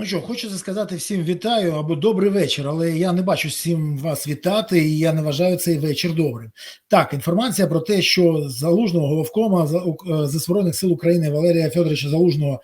Ну що, хочу сказати всім вітаю або добрий вечір, але я не бачу всім вас вітати, і я не вважаю цей вечір добрим. Так, інформація про те, що залужного головкома за Збройних сил України Валерія Федоровича Залужного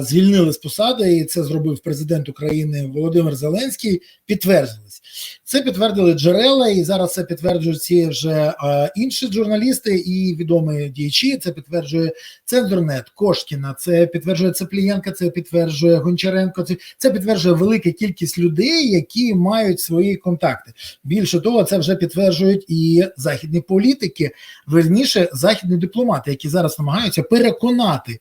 звільнили з посади, і це зробив президент України Володимир Зеленський. Підтвердились. Це підтвердили джерела, і зараз це підтверджують ці вже інші журналісти і відомі діячі. Це підтверджує Центрнет, Кошкіна, це підтверджує Цеплієнка, це підтверджує Гончаренко. Це, це підтверджує велика кількість людей, які мають свої контакти. Більше того, це вже підтверджують і західні політики, верніше західні дипломати, які зараз намагаються переконати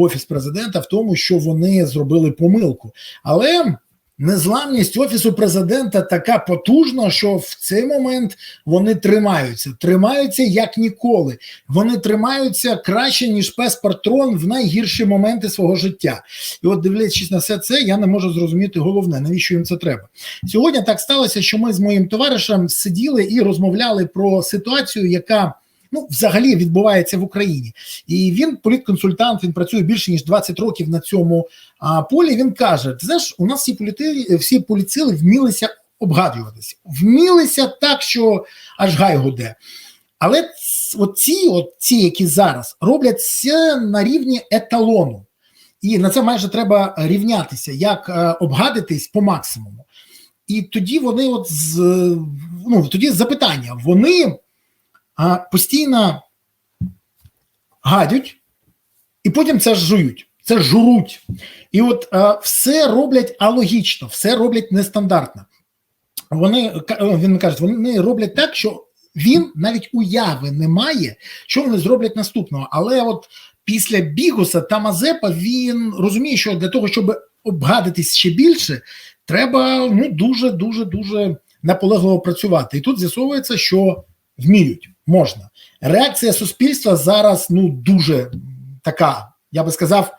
офіс президента в тому, що вони зробили помилку, але. Незламність офісу президента така потужна, що в цей момент вони тримаються, тримаються як ніколи. Вони тримаються краще ніж пес в найгірші моменти свого життя. І от, дивлячись на все це, я не можу зрозуміти головне, навіщо їм це треба. Сьогодні так сталося, що ми з моїм товаришем сиділи і розмовляли про ситуацію, яка ну взагалі відбувається в Україні, і він політконсультант. Він працює більше ніж 20 років на цьому а, полі. Він каже: ти знаєш, у нас всі політи, всі поліцили вмілися обгадуватися, вмілися так, що аж гай гуде. Але от ці, от ці, які зараз роблять це на рівні еталону, і на це майже треба рівнятися, як е, обгадитись по максимуму. І тоді вони, от з ну тоді запитання, вони постійно гадють, і потім це жують, це журуть. І от а, все роблять алогічно, все роблять нестандартно. Вони він каже, вони роблять так, що він навіть уяви не має, що вони зроблять наступного. Але от після Бігуса та Мазепа він розуміє, що для того, щоб обгадитись ще більше, треба ну дуже дуже дуже наполегливо працювати. І тут з'ясовується, що вміють, можна. Реакція суспільства зараз ну дуже така, я би сказав,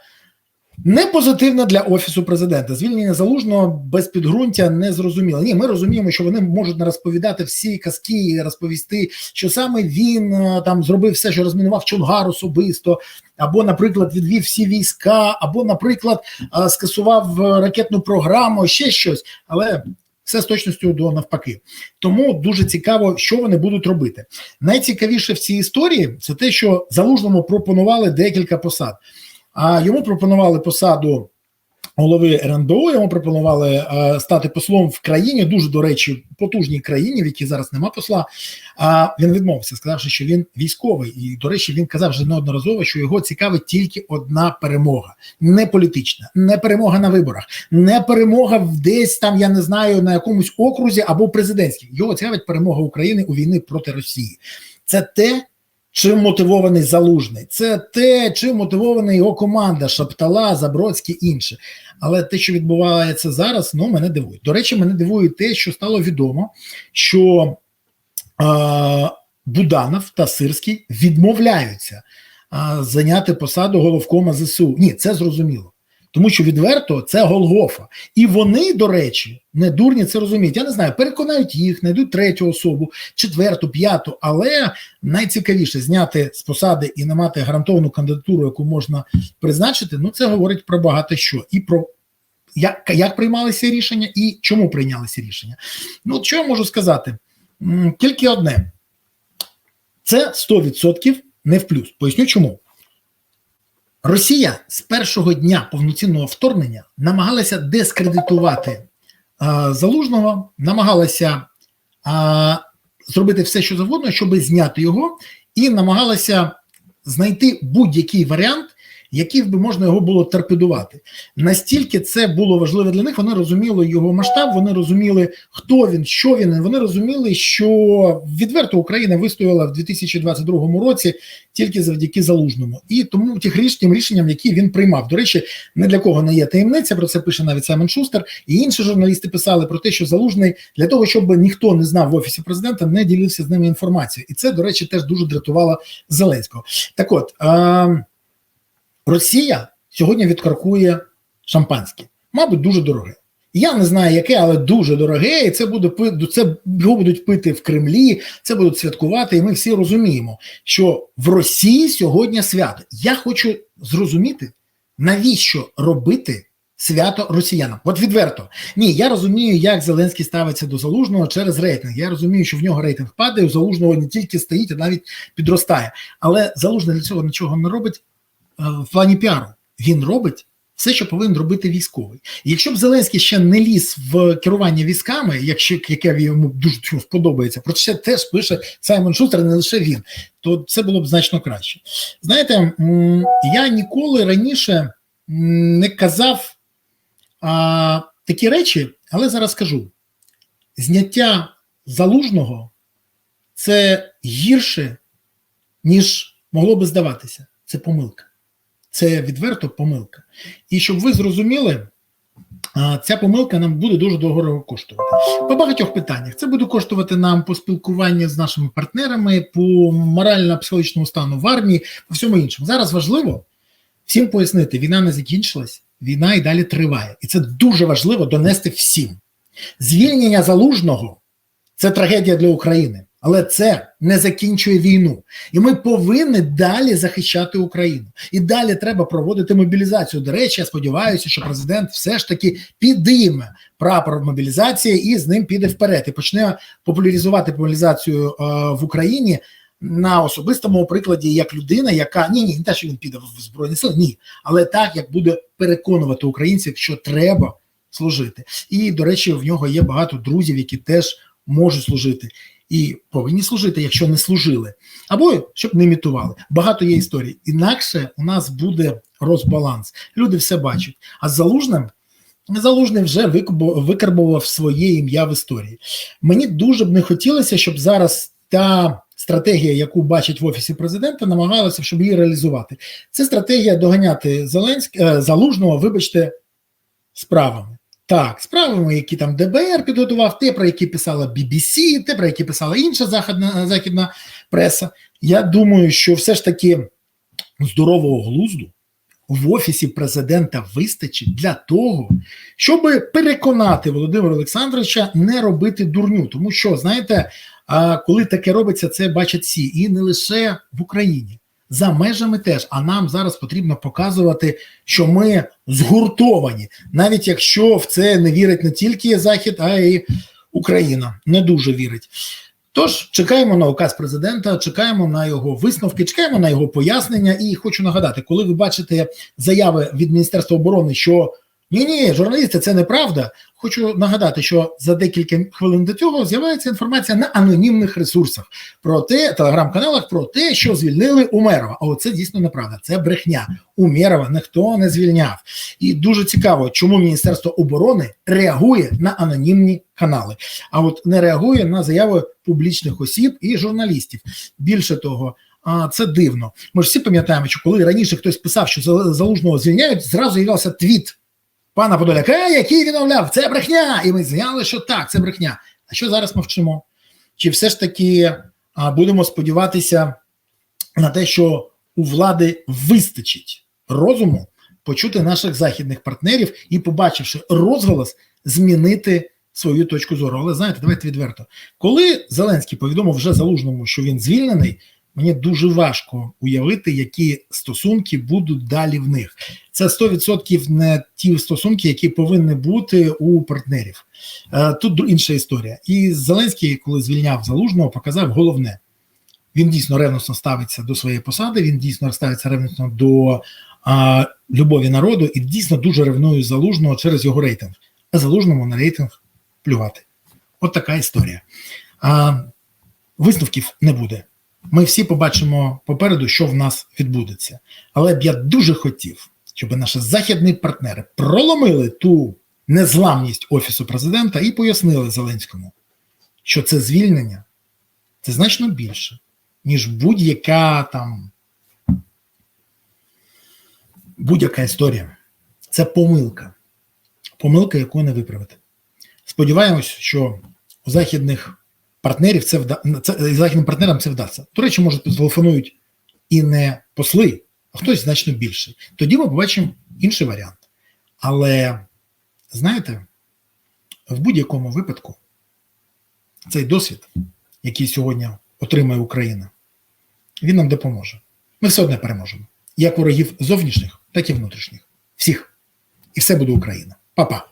не позитивна для офісу президента. Звільнення залужного без підґрунтя не зрозуміло. Ні, ми розуміємо, що вони можуть не розповідати всі казки, і розповісти, що саме він там зробив все, що розмінував Чонгар особисто, або, наприклад, відвів всі війська, або, наприклад, скасував ракетну програму, ще щось, але. Все з точністю до навпаки, тому дуже цікаво, що вони будуть робити. Найцікавіше в цій історії це те, що залужному пропонували декілька посад. А йому пропонували посаду голови РНБО. Йому пропонували е, стати послом в країні, дуже до речі, потужній країні, в якій зараз нема посла. А він відмовився, сказавши, що він військовий, і до речі, він казав вже неодноразово, що його цікавить тільки одна перемога, не політична, не перемога на виборах, не перемога десь там, я не знаю, на якомусь окрузі або президентській. Його цікавить перемога України у війни проти Росії. Це те, чим мотивований залужний, це те, чим мотивована його команда Шаптала, Забродський інше. Але те, що відбувається зараз, ну мене дивує. До речі, мене дивує те, що стало відомо, що е, Буданов та Сирський відмовляються е, зайняти посаду головкома ЗСУ. Ні, це зрозуміло. Тому що відверто це Голгофа. І вони, до речі, не дурні це розуміють. Я не знаю, переконають їх, знайдуть третю особу, четверту, п'яту, але найцікавіше зняти з посади і не мати гарантовану кандидатуру, яку можна призначити. Ну це говорить про багато що і про як як приймалися рішення і чому прийнялися рішення. Ну, що я можу сказати? Тільки одне: це 100% не в плюс. Поясню чому. Росія з першого дня повноцінного вторгнення намагалася дискредитувати е, залужного, намагалася е, зробити все, що завгодно, щоб зняти його, і намагалася знайти будь-який варіант, який би можна його було торпедувати. Настільки це було важливо для них, вони розуміли його масштаб, вони розуміли, хто він, що він. Вони розуміли, що відверто Україна вистояла в 2022 році тільки завдяки залужному, і тому тих рішенням, рішенням, які він приймав. До речі, не для кого не є таємниця. Про це пише навіть Саймон Шустер, і інші журналісти писали про те, що залужний для того, щоб ніхто не знав в офісі президента, не ділився з ними інформацією, і це, до речі, теж дуже дратувало Зеленського. Так, от. А... Росія сьогодні відкаркує шампанське, мабуть, дуже дороге. Я не знаю, яке, але дуже дороге, і це буде це його будуть пити в Кремлі, це будуть святкувати. І ми всі розуміємо, що в Росії сьогодні свято. Я хочу зрозуміти, навіщо робити свято росіянам. От відверто. Ні, я розумію, як Зеленський ставиться до залужного через рейтинг. Я розумію, що в нього рейтинг падає, у залужного не тільки стоїть, а навіть підростає. Але залужний для цього нічого не робить в плані піару. Він робить. Все, що повинен робити військовий, і якщо б Зеленський ще не ліз в керування військами, якщо яке йому дуже вподобається, про це теж пише Саймон Шустер, не лише він, то це було б значно краще. Знаєте, я ніколи раніше не казав а, такі речі, але зараз скажу: зняття залужного це гірше, ніж могло би здаватися. Це помилка. Це відверто помилка. І щоб ви зрозуміли, ця помилка нам буде дуже дорого коштувати. По багатьох питаннях. Це буде коштувати нам по спілкуванню з нашими партнерами, по морально-психологічному стану в армії, по всьому іншому. Зараз важливо всім пояснити, війна не закінчилась, війна і далі триває. І це дуже важливо донести всім. Звільнення залужного це трагедія для України. Але це не закінчує війну, і ми повинні далі захищати Україну. І далі треба проводити мобілізацію. До речі, я сподіваюся, що президент все ж таки підійме прапор мобілізації і з ним піде вперед і почне популяризувати мобілізацію е, в Україні на особистому прикладі, як людина, яка ні, ні, не те, що він піде в збройні сили, ні, але так як буде переконувати українців, що треба служити. І до речі, в нього є багато друзів, які теж можуть служити і повинні служити, якщо не служили, або щоб не імітували. Багато є історій. Інакше у нас буде розбаланс. Люди все бачать. А з залужним залужний вже викарбував своє ім'я в історії. Мені дуже б не хотілося, щоб зараз та. Стратегія, яку бачить в офісі президента, намагалася, щоб її реалізувати. Це стратегія доганяти Зеленськ... Е, залужного, вибачте, справами. Так, справами, які там ДБР підготував, те, про які писала BBC, те, про які писала інша західна західна преса. Я думаю, що все ж таки здорового глузду в офісі президента вистачить для того, щоб переконати Володимира Олександровича не робити дурню. Тому що, знаєте, коли таке робиться, це бачать всі, і не лише в Україні за межами теж. А нам зараз потрібно показувати, що ми згуртовані, навіть якщо в це не вірить не тільки Захід, а й Україна не дуже вірить. Тож чекаємо на указ президента, чекаємо на його висновки, чекаємо на його пояснення. І хочу нагадати, коли ви бачите заяви від Міністерства оборони, що ні, ні, журналісти, це неправда. Хочу нагадати, що за декілька хвилин до цього з'являється інформація на анонімних ресурсах про те, телеграм-каналах про те, що звільнили Умерова. А оце дійсно неправда. Це брехня. Умерова ніхто не звільняв. І дуже цікаво, чому Міністерство оборони реагує на анонімні канали, а от не реагує на заяви публічних осіб і журналістів. Більше того. А це дивно. Ми ж всі пам'ятаємо, що коли раніше хтось писав, що залужного звільняють, зразу з'являвся твіт пана Подоляка, який відмовляв, це брехня, і ми зняли, що так, це брехня. А що зараз мовчимо? Чи все ж таки а, будемо сподіватися на те, що у влади вистачить розуму почути наших західних партнерів і, побачивши розголос, змінити свою точку зору? Але знаєте, давайте відверто, коли Зеленський повідомив вже залужному, що він звільнений. Мені дуже важко уявити, які стосунки будуть далі в них. Це 100% не ті стосунки, які повинні бути у партнерів. Е, тут інша історія. І Зеленський, коли звільняв залужного, показав головне: він дійсно ревносно ставиться до своєї посади. Він дійсно ставиться ревносно до а, любові народу і дійсно дуже ревнує залужного через його рейтинг. А залужному на рейтинг плювати. От така історія. А, Висновків не буде. Ми всі побачимо попереду, що в нас відбудеться. Але б я дуже хотів, щоб наші західні партнери проломили ту незламність Офісу президента і пояснили Зеленському, що це звільнення це значно більше, ніж будь-яка там будь-яка історія. Це помилка. Помилка, яку не виправити. Сподіваємось, що у західних партнерів це вда... це західним партнерам це вдасться. До речі, може, телефонують і не посли, а хтось значно більший. Тоді ми побачимо інший варіант. Але знаєте, в будь-якому випадку цей досвід, який сьогодні отримає Україна, він нам допоможе. Ми все одно переможемо. Як ворогів зовнішніх, так і внутрішніх. Всіх. і все буде Україна. Па-па.